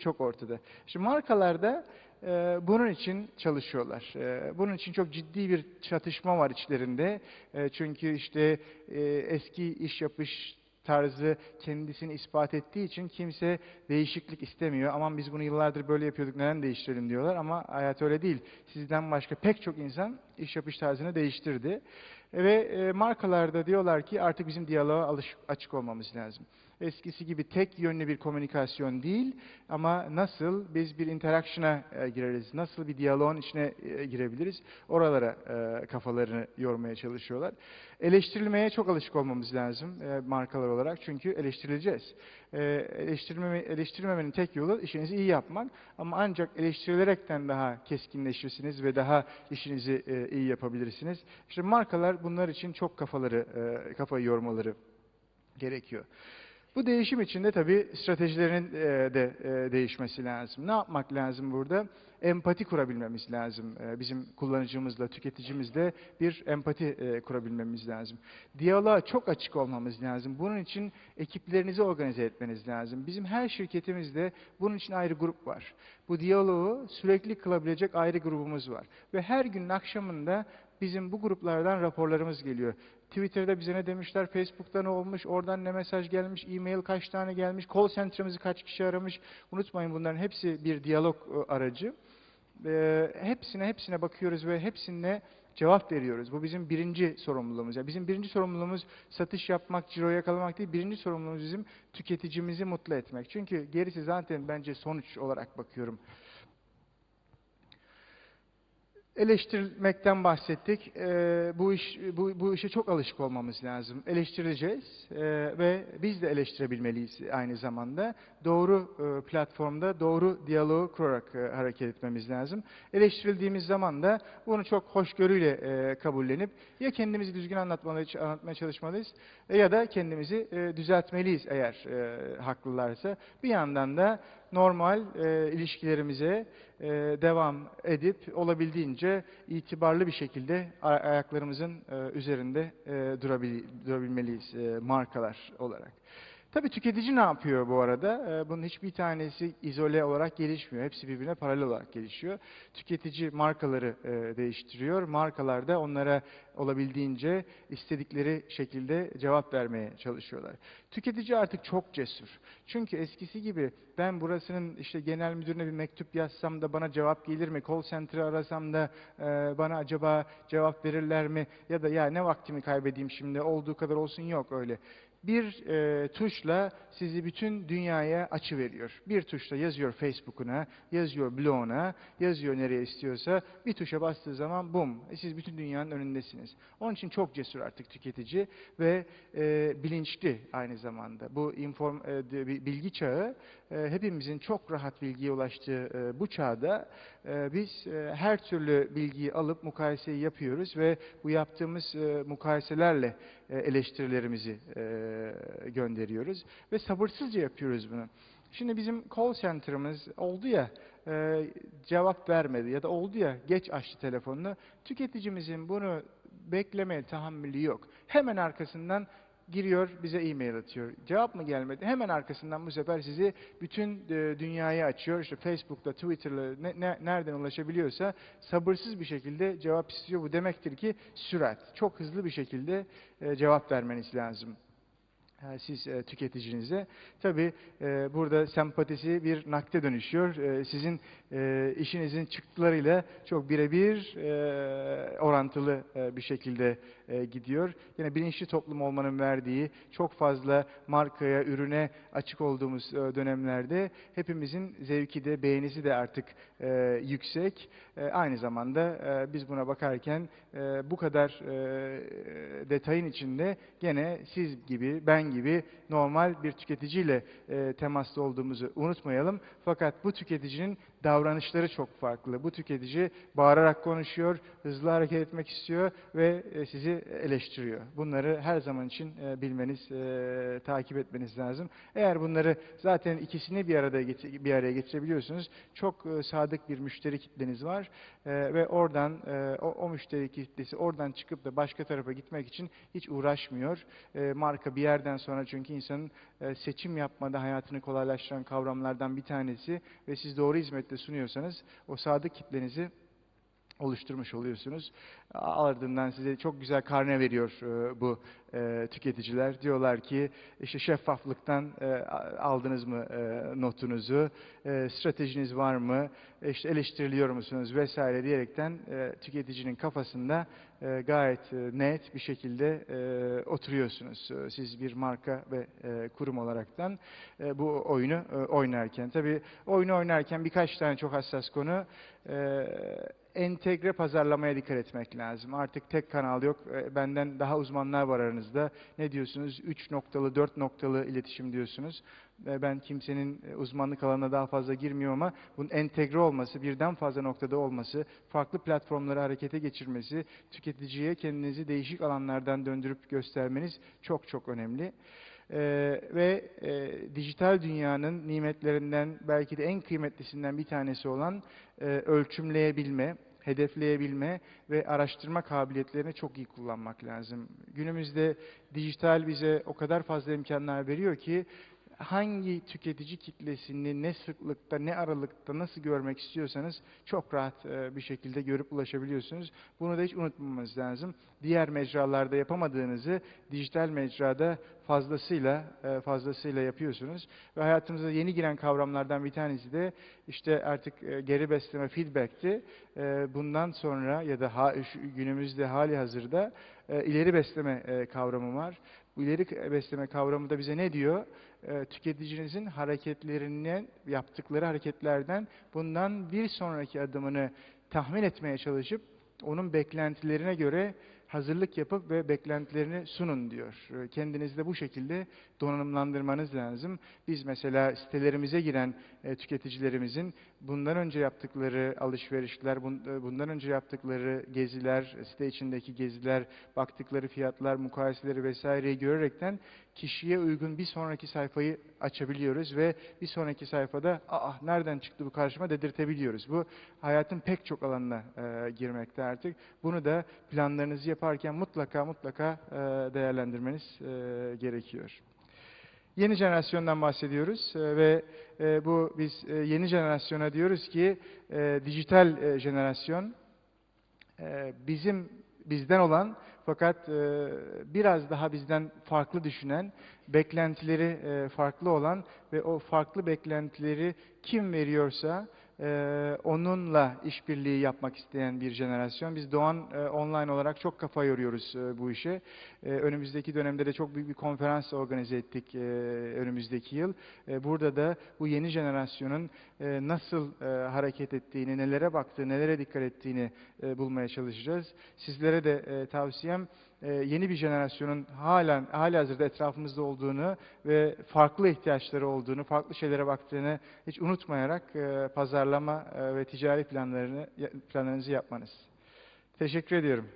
çok ortada. Şimdi markalarda e, bunun için çalışıyorlar. E, bunun için çok ciddi bir çatışma var içlerinde. E, çünkü işte e, eski iş yapış tarzı kendisini ispat ettiği için kimse değişiklik istemiyor. Aman biz bunu yıllardır böyle yapıyorduk neden değiştirelim diyorlar ama hayat öyle değil. Sizden başka pek çok insan iş yapış tarzını değiştirdi. Ve e, markalarda diyorlar ki artık bizim diyaloğa alış, açık olmamız lazım. Eskisi gibi tek yönlü bir komünikasyon değil ama nasıl biz bir interaction'a e, gireriz, nasıl bir diyaloğun içine e, girebiliriz, oralara e, kafalarını yormaya çalışıyorlar. Eleştirilmeye çok alışık olmamız lazım e, markalar olarak çünkü eleştirileceğiz. E, eleştirmeme, eleştirmemenin tek yolu işinizi iyi yapmak ama ancak eleştirilerekten daha keskinleşirsiniz ve daha işinizi e, iyi yapabilirsiniz. İşte markalar bunlar için çok kafaları, e, kafayı yormaları gerekiyor. Bu değişim için de tabii stratejilerin e, de e, değişmesi lazım. Ne yapmak lazım burada? Empati kurabilmemiz lazım. E, bizim kullanıcımızla, tüketicimizle bir empati kurabilmemiz lazım. Diyaloğa çok açık olmamız lazım. Bunun için ekiplerinizi organize etmeniz lazım. Bizim her şirketimizde bunun için ayrı grup var. Bu diyaloğu sürekli kılabilecek ayrı grubumuz var. Ve her günün akşamında bizim bu gruplardan raporlarımız geliyor. Twitter'da bize ne demişler, Facebook'ta ne olmuş, oradan ne mesaj gelmiş, e-mail kaç tane gelmiş, call center'ımızı kaç kişi aramış. Unutmayın bunların hepsi bir diyalog e, aracı. E, hepsine hepsine bakıyoruz ve hepsine cevap veriyoruz. Bu bizim birinci sorumluluğumuz. Yani bizim birinci sorumluluğumuz satış yapmak, ciro yakalamak değil. Birinci sorumluluğumuz bizim tüketicimizi mutlu etmek. Çünkü gerisi zaten bence sonuç olarak bakıyorum. Eleştirmekten bahsettik. Ee, bu iş bu, bu işe çok alışık olmamız lazım. Eleştireceğiz ee, ve biz de eleştirebilmeliyiz aynı zamanda. Doğru e, platformda doğru diyaloğu kurarak e, hareket etmemiz lazım. Eleştirildiğimiz zaman da bunu çok hoşgörüyle e, kabullenip ya kendimizi düzgün anlatmaya çalışmalıyız e, ya da kendimizi e, düzeltmeliyiz eğer e, haklılarsa. Bir yandan da normal e, ilişkilerimize e, devam edip olabildiğince itibarlı bir şekilde ay- ayaklarımızın e, üzerinde e, durabil, durabilmeliyiz e, markalar olarak. Tabii tüketici ne yapıyor bu arada? E, bunun hiçbir tanesi izole olarak gelişmiyor. Hepsi birbirine paralel olarak gelişiyor. Tüketici markaları e, değiştiriyor. Markalar da onlara olabildiğince istedikleri şekilde cevap vermeye çalışıyorlar. Tüketici artık çok cesur. Çünkü eskisi gibi ben burasının işte genel müdürüne bir mektup yazsam da bana cevap gelir mi? Call center'ı arasam da e, bana acaba cevap verirler mi? Ya da ya ne vaktimi kaybedeyim şimdi olduğu kadar olsun yok öyle bir e, tuşla sizi bütün dünyaya açı veriyor. Bir tuşla yazıyor Facebook'una, yazıyor bloguna, yazıyor nereye istiyorsa. Bir tuşa bastığı zaman bum, siz bütün dünyanın önündesiniz. Onun için çok cesur artık tüketici ve e, bilinçli aynı zamanda. Bu inform, e, bilgi çağı e, hepimizin çok rahat bilgiye ulaştığı e, bu çağda e, biz e, her türlü bilgiyi alıp mukayeseyi yapıyoruz ve bu yaptığımız mukayeselerle eleştirilerimizi gönderiyoruz ve sabırsızca yapıyoruz bunu. Şimdi bizim call center'ımız oldu ya cevap vermedi ya da oldu ya geç açtı telefonunu. Tüketicimizin bunu beklemeye tahammülü yok. Hemen arkasından giriyor bize e-mail atıyor. Cevap mı gelmedi? Hemen arkasından bu sefer sizi bütün e, dünyaya açıyor. İşte Facebook'ta, Twitter'la ne, ne, nereden ulaşabiliyorsa sabırsız bir şekilde cevap istiyor. Bu demektir ki sürat. Çok hızlı bir şekilde e, cevap vermeniz lazım e, siz e, tüketicinize. Tabi e, burada sempatisi bir nakde dönüşüyor. E, sizin e, işinizin çıktılarıyla çok birebir e, orantılı e, bir şekilde e, gidiyor. Yine bilinçli toplum olmanın verdiği çok fazla markaya, ürüne açık olduğumuz e, dönemlerde hepimizin zevki de beğenisi de artık e, yüksek. Aynı zamanda biz buna bakarken bu kadar detayın içinde gene siz gibi, ben gibi normal bir tüketiciyle e, temasta olduğumuzu unutmayalım. Fakat bu tüketicinin davranışları çok farklı. Bu tüketici bağırarak konuşuyor, hızlı hareket etmek istiyor ve sizi eleştiriyor. Bunları her zaman için e, bilmeniz, e, takip etmeniz lazım. Eğer bunları zaten ikisini bir arada bir araya getirebiliyorsunuz, çok e, sadık bir müşteri kitleniz var E, ve oradan e, o, o müşteri kitlesi oradan çıkıp da başka tarafa gitmek için hiç uğraşmıyor. E, marka bir yerden sonra çünkü insanın e, seçim yapmada hayatını kolaylaştıran kavramlardan bir tanesi ve siz doğru hizmette sunuyorsanız o sadık kitlenizi oluşturmuş oluyorsunuz. Ardından size çok güzel karne veriyor e, bu e, tüketiciler. Diyorlar ki işte şeffaflıktan e, aldınız mı notunuzu, stratejiniz var mı, işte eleştiriliyor musunuz vesaire diyerekten tüketicinin kafasında gayet net bir şekilde oturuyorsunuz. Siz bir marka ve kurum olaraktan e, bu oyunu oynarken. Tabii oyunu oynarken birkaç tane çok hassas konu. Entegre pazarlamaya dikkat etmek lazım. Artık tek kanal yok. E, Benden daha uzmanlar var aranızda. Ne diyorsunuz? 3 noktalı, 4 noktalı iletişim diyorsunuz. E, Ben kimsenin e, uzmanlık alanına daha fazla girmiyorum ama bunun entegre olması, birden fazla noktada olması, farklı platformları harekete geçirmesi, tüketiciye kendinizi değişik alanlardan döndürüp göstermeniz çok çok önemli. Ee, ve e, dijital dünyanın nimetlerinden belki de en kıymetlisinden bir tanesi olan e, ölçümleyebilme, hedefleyebilme ve araştırma kabiliyetlerini çok iyi kullanmak lazım. Günümüzde dijital bize o kadar fazla imkanlar veriyor ki hangi tüketici kitlesini ne sıklıkta, ne aralıkta, nasıl görmek istiyorsanız çok rahat e, bir şekilde görüp ulaşabiliyorsunuz. Bunu da hiç unutmamanız lazım. Diğer mecralarda yapamadığınızı dijital mecrada fazlasıyla e, fazlasıyla yapıyorsunuz. Ve hayatımıza yeni giren kavramlardan bir tanesi de işte artık e, geri besleme feedback'ti. Bundan sonra ya da günümüzde hali hazırda ileri besleme kavramı var. Bu ileri besleme kavramı da bize ne diyor? E, Tüketicinizin hareketlerine, yaptıkları hareketlerden bundan bir sonraki adımını tahmin etmeye çalışıp onun beklentilerine göre hazırlık yapıp ve beklentilerini sunun diyor. E, Kendinizi de bu şekilde donanımlandırmanız lazım. Biz mesela sitelerimize giren e, tüketicilerimizin bundan önce yaptıkları alışverişler, e, bundan önce yaptıkları geziler, site içindeki geziler, baktıkları fiyatlar, mukayeseleri vesaireyi görerekten kişiye uygun bir sonraki sayfayı açabiliyoruz ve bir sonraki sayfada aa nereden çıktı bu karşıma dedirtebiliyoruz. Bu hayatın pek çok alanına e, girmekte artık. Bunu da planlarınızı yaparken mutlaka mutlaka e, değerlendirmeniz e, gerekiyor. Yeni jenerasyondan bahsediyoruz e, ve e, bu biz e, yeni jenerasyona diyoruz ki dijital jenerasyon bizim bizden olan fakat biraz daha bizden farklı düşünen, beklentileri farklı olan ve o farklı beklentileri kim veriyorsa e, onunla işbirliği yapmak isteyen bir jenerasyon. Biz Doğan e, online olarak çok kafa yoruyoruz e, bu işe. E, önümüzdeki dönemde de çok büyük bir konferans organize ettik e, önümüzdeki yıl. E, burada da bu yeni jenerasyonun e, nasıl e, hareket ettiğini, nelere baktığını, nelere dikkat ettiğini e, bulmaya çalışacağız. Sizlere de e, tavsiyem e, yeni bir jenerasyonun halen halihazırda etrafımızda olduğunu ve farklı ihtiyaçları olduğunu, farklı şeylere baktığını hiç unutmayarak e, pazarlama e, ve ticari planlarını planlarınızı yapmanız. Teşekkür ediyorum.